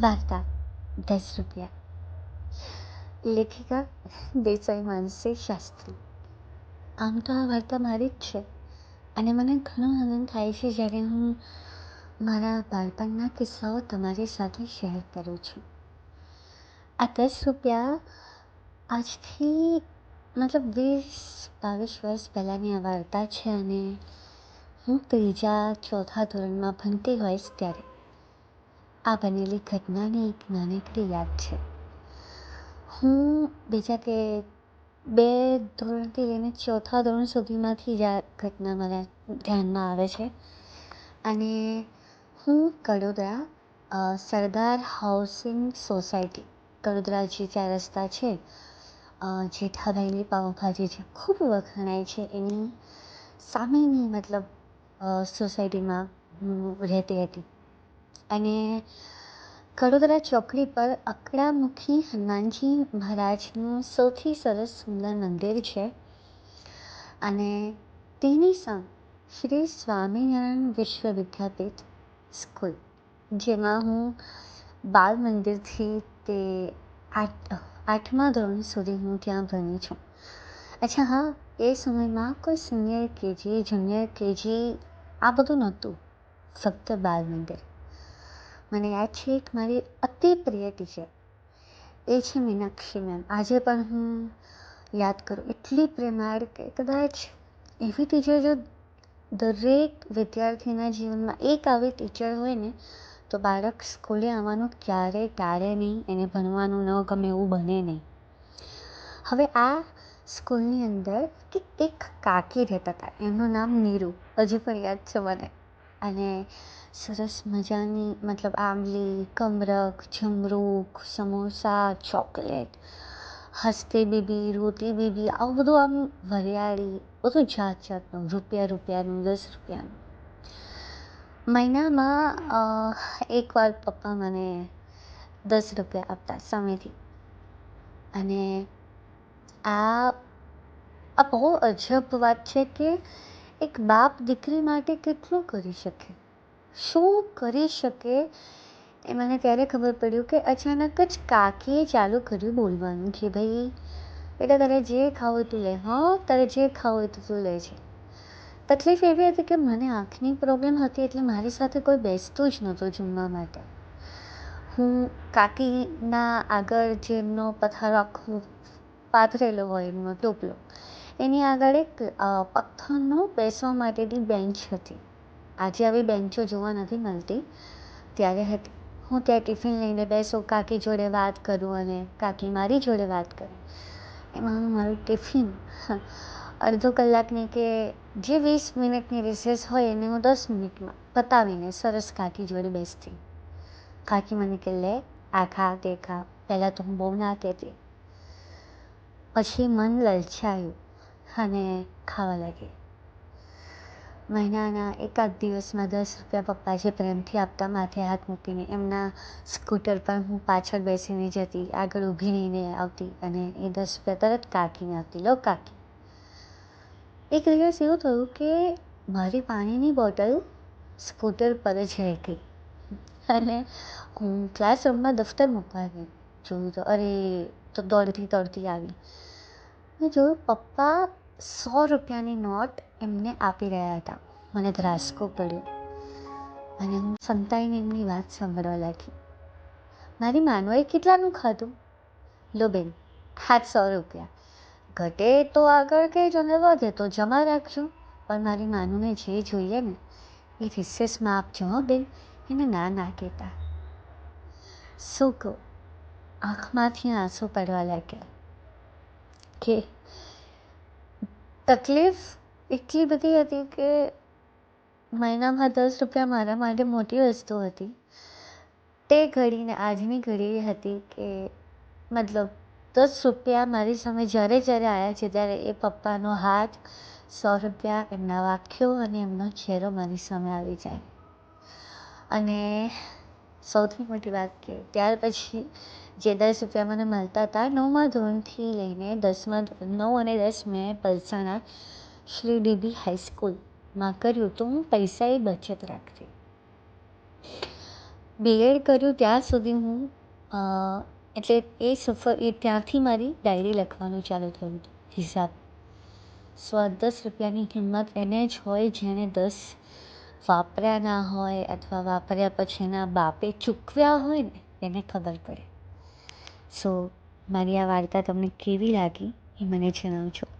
વાર્તા દસ રૂપિયા લેખિકા દેસાઈ માનસી શાસ્ત્રી આમ તો આ વાર્તા મારી જ છે અને મને ઘણો આનંદ થાય છે જ્યારે હું મારા બાળપણના કિસ્સાઓ તમારી સાથે શેર કરું છું. આ દસ રૂપિયા આજથી મતલબ વીસ, બાવીસ વર્ષ પહેલાંની આ વાર્તા છે અને હું ત્રીજા, ચોથા ધોરણમાં ભણતી હોઈશ ત્યારે. આ બનેલી ઘટનાની એક નાનકડી યાદ છે. હું બીજા કે બે ધોરણથી લઈને ચોથા ધોરણ સુધીમાંથી જ આ ઘટના મને ધ્યાનમાં આવે છે. અને હું કડોદરા સરદાર હાઉસિંગ સોસાયટી, કડોદરા જે ચાર રસ્તા છે જેઠાભાઈની પાઉંભાજી જે ખૂબ વખણાય છે. એની સામેની મતલબ સોસાયટીમાં હું રહેતી હતી. અને કડોદરા ચોકડી પર અકળામુખી હનુમાનજી મહારાજનું સૌથી સરસ સુંદર મંદિર છે. અને તેની સામે શ્રી સ્વામિનારાયણ વિશ્વ વિદ્યાપીઠ સ્કૂલ, જેમાં હું બાલ મંદિરથી તે આઠ, આઠમા ધોરણ સુધી હું ત્યાં ભણી છું. અચ્છા, હા, એ સમયમાં કોઈ સિનિયર કેજી જુનિયર કેજી આ બધું નહોતું, ફક્ત બાલ મંદિર. મને યાદ છે એક મારી અતિ પ્રિય ટીચર. એ છે મીનાક્ષી મેમ. આજે પણ હું યાદ કરું એટલી પ્રેમાળ કે કદાચ એવી ટીચર જો દરેક વિદ્યાર્થીના જીવનમાં એક આવી ટીચર હોય ને, તો બાળક સ્કૂલે આવવાનું ક્યારેય ટાળે નહીં, એને ભણવાનું ન ગમે એવું બને નહીં. હવે આ સ્કૂલની અંદર કે એક કાકી રહેતા હતા. એમનું નામ નીરુ. હજી પણ યાદ છે મને. અને સરસ મજાની, મતલબ આંબલી કમરક જમરૂખ સમોસા, ચોકલેટ, હસતી બીબી રોતી બીબી, આવું બધું આમ વરિયાળી, બધું જાત જાતનું, રૂપિયા રૂપિયાનું, દસ રૂપિયાનું. મહિનામાં એકવાર પપ્પા મને દસ રૂપિયા આપતા સામેથી અને આ આ બહુ અજબ વાત છે કે એક બાપ દીકરી માટે કેટલું કરી શકે? શું કરી શકે? એ મને ત્યારે ખબર પડ્યું કે અચાનક જ કાકીએ ચાલુ કર્યું બોલવાનું કે ભાઈ, બેટા તારે જે ખાવું હોય તું લે. હં તારે જે ખાવું હોય તો, તું લે છે. તકલીફ એવી હતી કે મને આંખની પ્રોબ્લેમ હતી એટલે મારી સાથે કોઈ બેસતું જ નહોતું જમવા માટે. હું કાકીના આગળ જે એમનો પથારો આખો પાથરેલો હોય, એમનો ટોપલો એની આગળ એક પથ્થરનો બેસવા માટેની બેન્ચ હતી. આજે આવી બેન્ચો જોવા નથી મળતી. ત્યારે હતી હું ત્યાં ટિફિન લઈને બેસું, કાકી જોડે વાત કરું અને કાકી મારી જોડે વાત કરે. એમાં મારું ટિફિન અડધો કલાકની કે જે વીસ મિનિટની રિસેસ હોય એને હું દસ મિનિટમાં પતાવીને સરસ કાકી જોડે બેસતી. કાકી મને કે, લે, આ ખા, તે ખા. પહેલાં તો હું બહુ ના કહેતી. પછી મન લલચાયું. અને ખાવા લાગી. મહિનાના એકાદ દિવસમાં દસ રૂપિયા પપ્પા જે પ્રેમથી આપતા માથે હાથ મૂકીને એમના સ્કૂટર પર હું પાછળ બેસીને જતી, આગળ ઊભી રહીને આવતી અને એ દસ રૂપિયા તરત કાકીને આપતી. લો કાકી. એક દિવસ એવું થયું કે મારી પાણીની બોટલ સ્કૂટર પર જ રહી ગઈ. અને હું ક્લાસરૂમમાં દફતર મૂકવા ગઈ. જોયું તો અરે, તો દોડતી દોડતી આવી. મેં જોયું, પપ્પા સો રૂપિયાની નોટ એમને આપી રહ્યા હતા. મને ધ્રાસકો પડ્યો. અને હું સંતાઈને એમની વાત સાંભળવા લાગી. મારી માનવાએ કેટલાનું ખાધું? લો બેન હાથ સો રૂપિયા. ઘટે તો આગળ કહેજો ને વધે તો જમા રાખજો. પણ મારી માનુને જે જોઈએ ને, એ રિસેસમાં આપજો હો બેન. એને ના ના કહેતા. શું કહું? આંખમાંથી આંસુ પડવા લાગ્યા. કે તકલીફ એટલી બધી હતી કે મહિનામાં દસ રૂપિયા મારા માટે મોટી વસ્તુ હતી. તે ઘડીને, આજની ઘડી હતી કે મતલબ દસ રૂપિયા મારી સામે જ્યારે જ્યારે આવ્યા છે, ત્યારે એ પપ્પાનો હાથ સો રૂપિયા એમના વાક્યો અને એમનો ચહેરો મારી સામે આવી જાય. અને સૌથી મોટી વાત કે ત્યાર પછી જે દસ રૂપિયા મને મળતા હતા, નવમા ધોરણથી લઈને દસમા નવ અને દસ મેં પલસાણા શ્રી ડીબી હાઈસ્કૂલમાં કર્યું તો હું પૈસાએ બચત રાખતી. બીએડ કર્યું ત્યાં સુધી હું એટલે એ સફર, એ ત્યાંથી મારી ડાયરી લખવાનું ચાલુ થયું હિસાબ. સો દસ રૂપિયાની કિંમત એને જ હોય જેણે દસ વાપર્યા ના હોય અથવા વાપર્યા પછી એના બાપે ચૂકવ્યા હોય ને, એને ખબર પડે. સો મારી આ વાર્તા તમને કેવી લાગી એ મને જણાવજો.